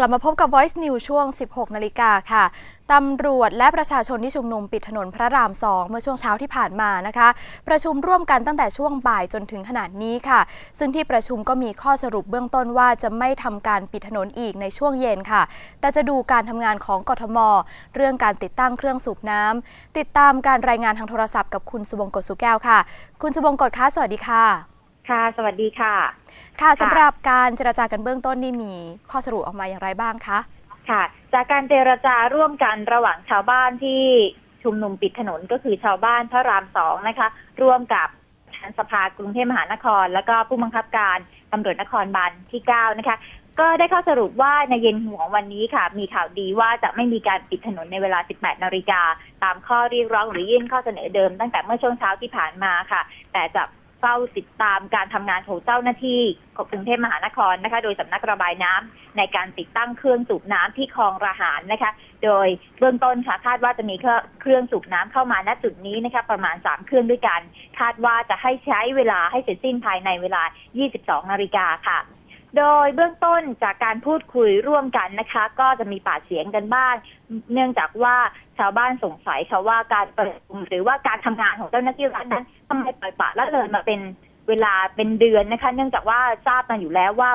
กลับมาพบกับ Voice News ช่วง 16 นาฬิกาค่ะ ตำรวจและประชาชนที่ชุมนุมปิดถนนพระราม 2 เมื่อช่วงเช้าที่ผ่านมานะคะ ประชุมร่วมกันตั้งแต่ช่วงบ่ายจนถึงขนาดนี้ค่ะ ซึ่งที่ประชุมก็มีข้อสรุปเบื้องต้นว่าจะไม่ทำการปิดถนนอีกในช่วงเย็นค่ะ แต่จะดูการทำงานของกทม เรื่องการติดตั้งเครื่องสูบน้ำติดตามการรายงานทางโทรศัพท์กับคุณสุบงกตสุแก้วค่ะ คุณสุบงกตคะสวัสดีค่ะ ค่ะ สวัสดีค่ะ ค่ะสำหรับการเจรจากันเบื้องต้นนี่มีข้อสรุปออกมาอย่างไรบ้างคะค่ะ จากการเจรจาร่วมกันระหว่างชาวบ้านที่ชุมนุมปิดถนนก็คือชาวบ้านพระรามสองนะคะ ร่วมกับทางสภากรุงเทพมหานคร แล้วก็ผู้บังคับการตำรวจนครบาลที่เก้านะคะ ก็ได้ข้อสรุปว่าในเย็นหัววันนี้ค่ะ มีข่าวดีว่าจะไม่มีการปิดถนนในเวลา 18 นาฬิกา ตามข้อเรียกร้องหรือยื่นข้อเสนอเดิมตั้งแต่เมื่อช่วงเช้าที่ผ่านมาค่ะ แต่จะ เฝ้าติดตามการทำงานของเจ้าหน้าที่ของกรุงเทพมหานครนะคะ โดยสำนักระบายน้ำในการติดตั้งเครื่องสูบน้ำที่คลองระหารนะคะ โดยเบื้องต้นค่ะคาดว่าจะมีเครื่องสูบน้ำเข้ามาณจุดนี้นะคะ ประมาณ 3 เครื่องด้วยกัน คาดว่าจะให้ใช้เวลาให้เสร็จสิ้นภายในเวลา 22 นาฬิกาค่ะ โดยเบื้องต้นจากการพูดคุยร่วมกันนะคะ ก็จะมีปากเสียงกันบ้าง เนื่องจากว่าชาวบ้านสงสัยค่ะว่าการประชุมหรือว่าการทำงานของเจ้าหน้าที่รัฐนั้นทำไมปล่อยปละละเลยมาเป็นเวลาเป็นเดือนนะคะ เนื่องจากว่าทราบมาอยู่แล้วว่า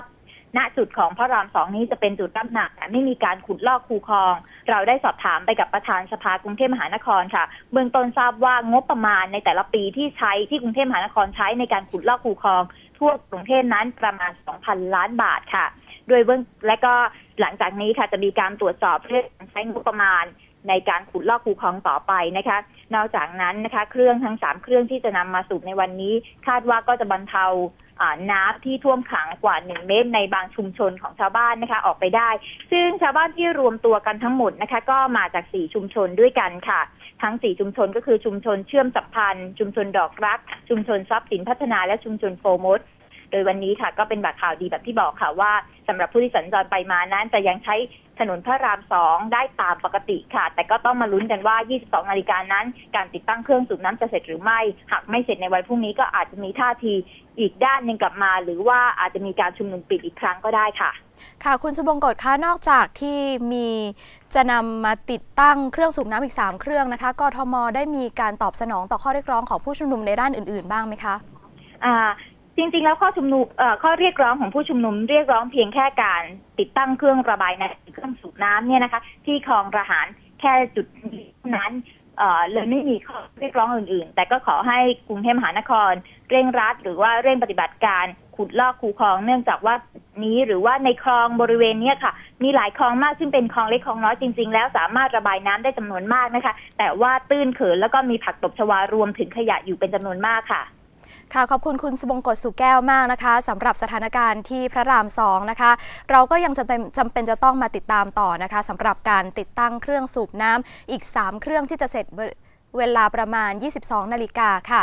ณจุดของพระรามสองนี้จะเป็นจุดรับหนักแต่ไม่มีการขุดลอกคูคลอง เราได้สอบถามไปกับประธานสภากรุงเทพมหานครค่ะ เบื้องต้นทราบว่างบประมาณในแต่ละปีที่ใช้ที่กรุงเทพมหานครใช้ในการขุดลอกคูคลองทั่วกรุงเทพนั้นประมาณ 2,000 ล้านบาทค่ะ โดยเบื้องและก็หลังจากนี้ค่ะจะมีการตรวจสอบเรื่องใช้งบประมาณ ในการขุดลอกคูคลองต่อไปนะคะ นอกจากนั้นนะคะ เครื่องทั้งสามเครื่องที่จะนำมาสูบในวันนี้ คาดว่าก็จะบรรเทาน้ำที่ท่วมขังกว่า 1 เมตรในบางชุมชนของชาวบ้านนะคะออกไปได้ ซึ่งชาวบ้านที่รวมตัวกันทั้งหมดนะคะ ก็มาจาก 4 ชุมชนด้วยกันค่ะ ทั้ง 4 ชุมชนก็คือชุมชนเชื่อมสัมพันธ์ ชุมชนดอกรัก ชุมชนทรัพย์สินพัฒนาและชุมชนโฟมด โดยวันนี้ค่ะ ก็เป็นแบบข่าวดีแบบที่บอกค่ะว่าสำหรับผู้ที่สัญจรไปมานั้นจะยังใช้ถนนพระรามสองได้ตามปกติค่ะ แต่ก็ต้องมาลุ้นกันว่า 22 นาฬิกานั้น การติดตั้งเครื่องสูบน้ำจะเสร็จหรือไม่ หากไม่เสร็จในวันพรุ่งนี้ก็อาจจะมีท่าทีอีกด้านหนึ่งกลับมา หรือว่าอาจจะมีการชุมนุมปิดอีกครั้งก็ได้ค่ะ ค่ะคุณสุบงกฎคะนอกจากที่มีจะนำมาติดตั้งเครื่องสูบน้ำอีก 3 เครื่องนะคะกทมได้มีการตอบสนองต่อข้อเรียกร้องของผู้ชุมนุมในด้านอื่น ๆ บ้างไหมคะอ่า จริงๆ แล้วข้อชุมนุมข้อเรียกร้องของผู้ชุมนุมเรียกร้องเพียงแค่การติดตั้งเครื่องระบายน้ำเครื่องสูบน้ำเนี่ยนะคะ ที่คลองระหารแค่จุดนั้นเลยไม่มีข้อเรียกร้องอื่นๆ แต่ก็ขอให้กรุงเทพมหานคร เร่งรัดหรือว่าเร่งปฏิบัติการขุดลอกคูคลองเนื่องจากว่านี้หรือว่าในคลองบริเวณนี้ค่ะ มีหลายคลองมากซึ่งเป็นคลองเล็กคลองน้อยจริง ๆ แล้วสามารถระบายน้ำได้จำนวนมากนะคะ แต่ว่าตื้นเขินแล้วก็มีผักตบชวารวมถึงขยะอยู่เป็นจำนวนมากค่ะ ค่ะขอบคุณคุณสุบงกฎสุแก้วมากนะคะสำหรับสถานการณ์ที่พระรามสองนะคะ เราก็ยังจำจำเป็นจะต้องมาติดตามต่อนะคะสำหรับการติดตั้งเครื่องสูบน้ำอีก 3 เครื่องที่จะเสร็จเวลาประมาณ 22 นาฬิกาค่ะ